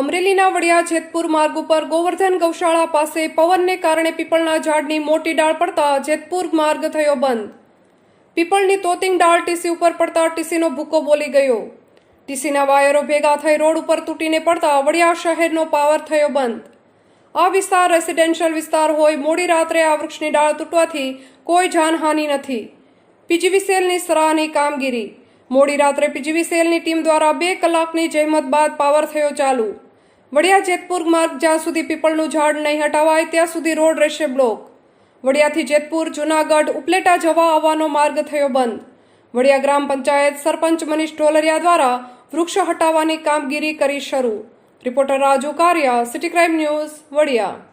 અમરેલીના વડિયા જેતપુર માર્ગ ઉપર ગોવર્ધન ગૌશાળા પાસે પવનને કારણે પીપળના ઝાડની મોટી ડાળ પડતા જેતપુર માર્ગ થયો બંધ. પીપળની તોતિંગ ડાળ ટીસી ઉપર પડતા ટીસીનો ભૂકો બોલી ગયો. ટીસીના વાયરો ભેગા થઈ રોડ ઉપર તૂટીને પડતા વડિયા શહેરનો પાવર થયો બંધ. આ વિસ્તાર રેસિડેન્શિયલ વિસ્તાર હોય, મોડી રાત્રે આ વૃક્ષની ડાળ તૂટવાથી કોઈ જાનહાનિ નથી. પીજીવીસેલની સરાહની કામગીરી. મોડી રાત્રે પીજીવી સેલની ટીમ દ્વારા બે કલાકની જહેમત બાદ પાવર થયો ચાલુ. વડિયા જેતપુર માર્ગ જ્યાં સુધી પીપળનું ઝાડ નહીં હટાવાય, ત્યાં સુધી રોડ રહેશે બ્લોક. વડિયાથી જેતપુર, જુનાગઢ, ઉપલેટા જવા આવવાનો માર્ગ થયો બંધ. વડિયા ગ્રામ પંચાયત સરપંચ મનીષ ઢોલરિયા દ્વારા વૃક્ષ હટાવવાની કામગીરી કરી શરૂ. Reporter Raju Kariya, city crime news, Vadiya.